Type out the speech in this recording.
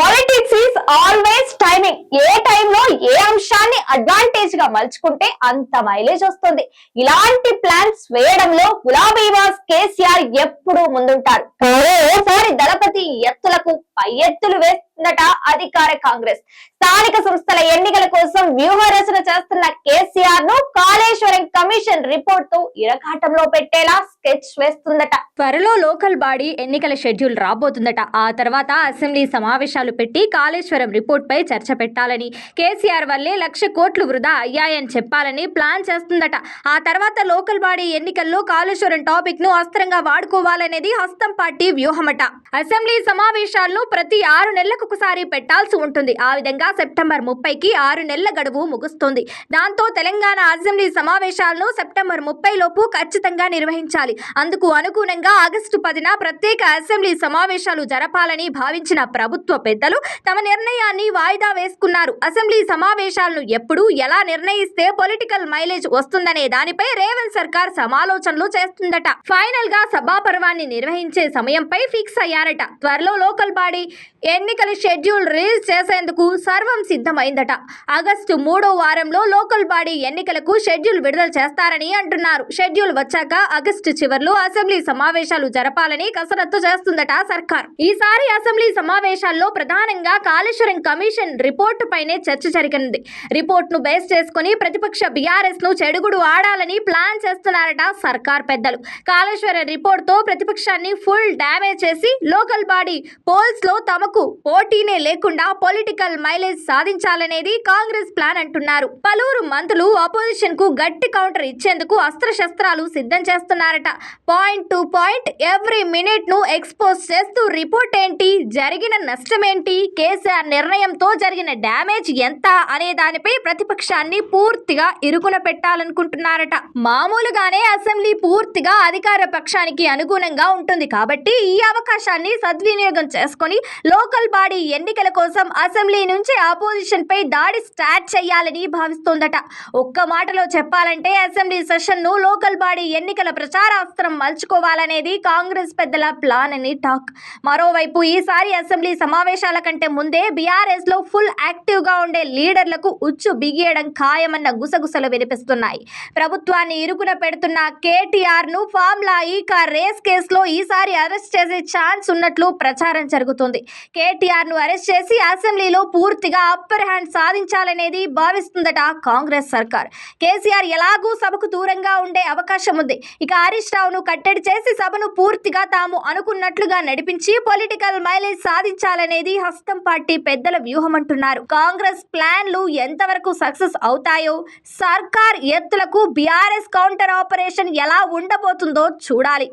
Politics is always timing ఏ టైంలో ఏ అంశాన్ని అడ్వాంటేజ్గా మలుచుకుంటే అంత మైలేజ్ వస్తుంది. ఇలాంటి ప్లాన్స్ వేయడంలో గులాబీ వాస్ కేసీఆర్ ఎప్పుడూ ముందుంటారు. ఓసారి దళపతి ఎత్తులకు పై ఎత్తులు వేస్తుందట అధికార కాంగ్రెస్. స్థానిక సంస్థల ఎన్నికల కోసం వ్యూహ రచన చేస్తున్న కేసీఆర్ను కాళేశ్వరం కమిషన్ రిపోర్ట్తో ఇరకాటంలో పెట్టేలా స్కెచ్ వేస్తుందట త్వరలో లోకల్ బాడీ ఎన్నికల షెడ్యూల్ రాబోతుందట. ఆ తర్వాత అసెంబ్లీ సమావేశాలు పెట్టి కాళేశ్వరం రిపోర్ట్ పై చర్చ పెట్టాలని కేసీఆర్ వల్లే లక్ష కోట్లు వృధా అయ్యాయని చెప్పాలని ప్లాన్ చేస్తుందట. ఆ తర్వాత లోకల్ బాడీ ఎన్నికల్లో కాళేశ్వరం టాపిక్ను అస్త్రంగా వాడుకోవాలనేది హస్తం పార్టీ వ్యూహమట. అసెంబ్లీ సమావేశాల్లో ప్రతి ఆరు నెలలకు ఒకసారి పెట్టాల్సి ఉంటుంది. ఆ విధంగా సెప్టెంబర్ ముప్పైకి ఆరు నెలల గడువు ముగుస్తుంది. దాంతో తెలంగాణ అసెంబ్లీ సమావేశాలను సెప్టెంబర్ ముప్పై లోపు ఖచ్చితంగా నిర్వహించాలి. అందుకు అనుగుణంగా ఆగస్టు పదిన ప్రత్యేక అసెంబ్లీ సమావేశాలు జరపాలని భావించిన ప్రభుత్వ పెద్దలు తమ నిర్ణయాన్ని వాయిదా వేసుకున్నారు. అసెంబ్లీ సమావేశాలను ఎప్పుడు ఎలా నిర్ణయిస్తే పొలిటికల్ మైలేజ్ వస్తుందనే దానిపై రేవంత్ సర్కార్ సమాలోచనలు చేస్తుందట. ఫైనల్గా సభాపర్వాన్ని నిర్వహించే సమయంపై ఫిక్స్ అయ్యారట. త్వరలో లోకల్ బాడీ ఎన్నికల షెడ్యూల్ రిలీజ్ చేసేందుకు సర్వం సిద్ధమైందట. ఆగస్టు మూడో వారంలో లోకల్ బాడీ ఎన్నికలకు షెడ్యూల్ విడుదల చేస్తారని అంటున్నారు. షెడ్యూల్ వచ్చాక ఆగస్టు చివర్లో అసెంబ్లీ సమావేశాలు జరపాలని కసరత్తు చేస్తుందట సర్కార్. ఈసారి అసెంబ్లీ సమావేశాల్లో ప్రధానంగా కాళేశ్వరం కమిషన్ రిపోర్టు పైనే చర్చ జరిగింది రిపోర్ట్ను బేస్ చేసుకుని ప్రతిపక్ష బీఆర్ఎస్ను చెడుగుడు ఆడాలని ప్లాన్ చేస్తున్నారట సర్కార్ పెద్దలు. కాళేశ్వరం రిపోర్ట్తో ప్రతిపక్షాన్ని ఫుల్ డ్యామేజ్ చేసి లోకల్ బాడీ పోల్స్ లో తమకు పోటీనే లేకుండా పొలిటికల్ మైలేజ్ సాధించాలనేది కాంగ్రెస్ ప్లాన్ అంటున్నారు. పలువురు మంత్రులు అపోజిషన్కు గట్టి కౌంటర్ ఇచ్చేందుకు అస్త్రశస్త్రాలు సిద్ధం చేస్తున్నారట. పాయింట్ టు పాయింట్ ఎవ్రీ మినిట్ను ఎక్స్పోజ్ చేస్తూ రిపోర్ట్ ఏంటి? జరిగిన నష్టమేంటి? కేసీఆర్ నిర్ణయంతో జరిగిన డ్యామేజ్ ఎంత? అనే దానిపై ప్రతిపక్షాన్ని పూర్తిగా ఇరుకున పెట్టాలనుకుంటున్నారట. మామూలుగానే అసెంబ్లీ పూర్తిగా అధికార పక్షానికి అనుగుణంగా ఉంటుంది కాబట్టి ఈ అవకాశాన్ని సద్వినియోగం చేసుకొని లోకల్ బాడీ ఎన్నికల కోసం అసెంబ్లీ నుంచి ఆపోజిషన్ పై దాడి స్టార్ట్ చేయాలని భావిస్తోందట. ఒక్క మాటలో చెప్పాలంటే అసెంబ్లీ సెషన్ను లోకల్ బాడీ ఎన్నికల ప్రచారాస్త్రం మలుచుకోవాలనేది కాంగ్రెస్ పెద్దల ప్లాన్ అని టాక్ మరోవైపు ఈసారి అసెంబ్లీ సమావేశాల కంటే ముందే బీఆర్ఎస్లో ఫుల్ యాక్టివ్గా ఉండే లీడర్లకు ఉచ్చు బిగియడం ఖాయమన్న గుసగుసలు వినిపిస్తున్నాయి. ప్రభుత్వాన్ని ఇరుకున పెడుతున్న కేటీఆర్ను ఫామ్లా కార్ రేస్ కేసులో ఈసారి అరెస్ట్ చేసే ఛాన్స్ ఉన్నట్లు ప్రచారం జరుగుతుంది. కేటీఆర్ను అరెస్ట్ చేసి అసెంబ్లీలో పూర్తిగా అప్పర్ హ్యాండ్ సాధించాలనేది భావిస్తుందట కాంగ్రెస్ సర్కార్. కేసీఆర్ ఎలాగూ సభకు దూరంగా ఉండే అవకాశం ఉంది. ఇక హరీష్ రావును కట్టడి చేసి సభను పూర్తిగా తాము అనుకున్నట్లుగా నడిపించి పొలిటికల్ మైలేజ్ సాధించాలనేది హస్తం పార్టీ పెద్దల వ్యూహం అంటున్నారు. కాంగ్రెస్ ప్లాన్లు ఎంతవరకు సక్సెస్ అవుతాయో సర్కార్ ఎత్తులకు బీఆర్ఎస్ కౌంటర్ ఆపరేషన్ ఎలా ఉండబోతుందో చూడాలి.